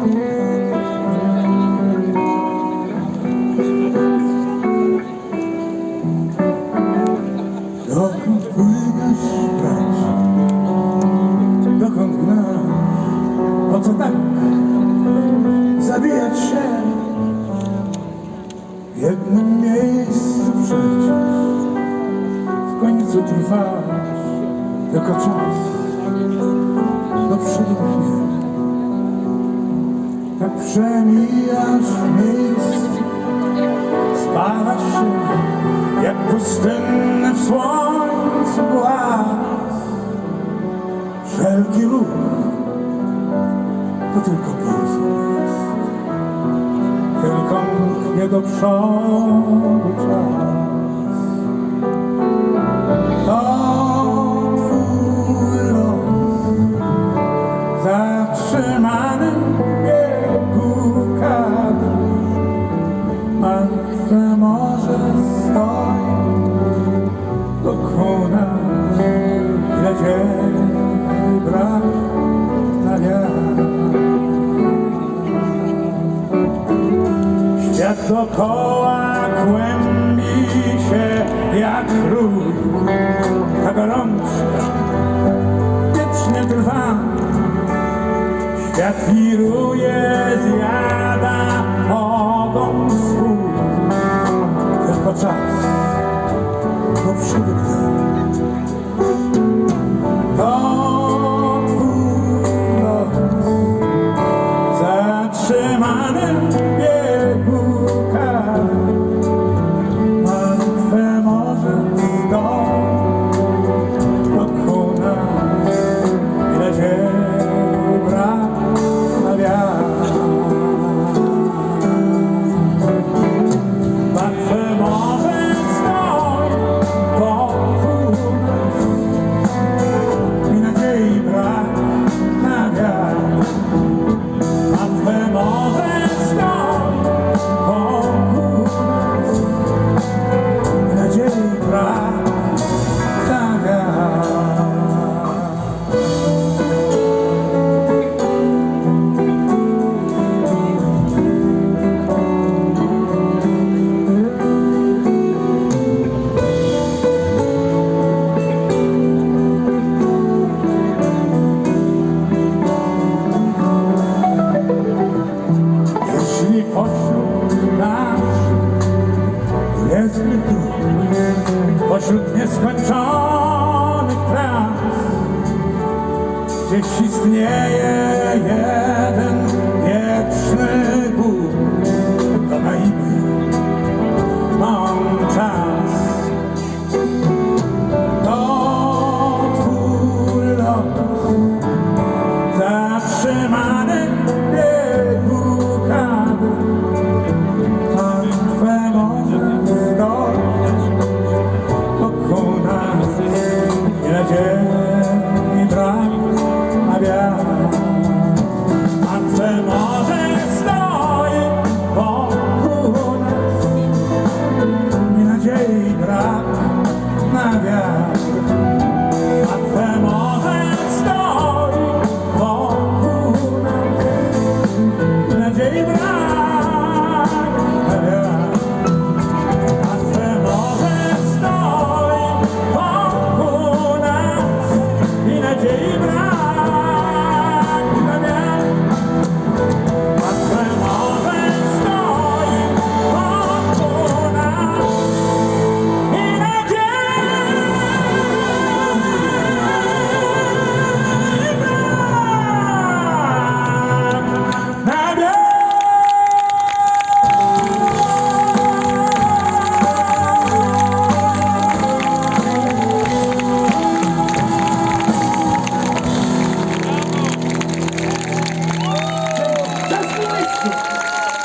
Dokąd płyniesz, bracie? Dokąd gnasz? Po co tak zabijać się? W jednym miejscu w końcu trwasz tylko czas do przodu pchnie. Tak przemijasz miejsce Spalasz się jak pustynny w słońcu głaz. Wszelki ruch to tylko jest Tylko mknie do przodu czas. To twój los Zatrzymany wokół nas Ile kłębi się jak rój Ta gorączka wiecznie trwa. Świat wiruje, zjada ogon swój. Tylko czas do przodu gwiezdnych dróg, pośród nieskończonych tras, gdzieś istnieje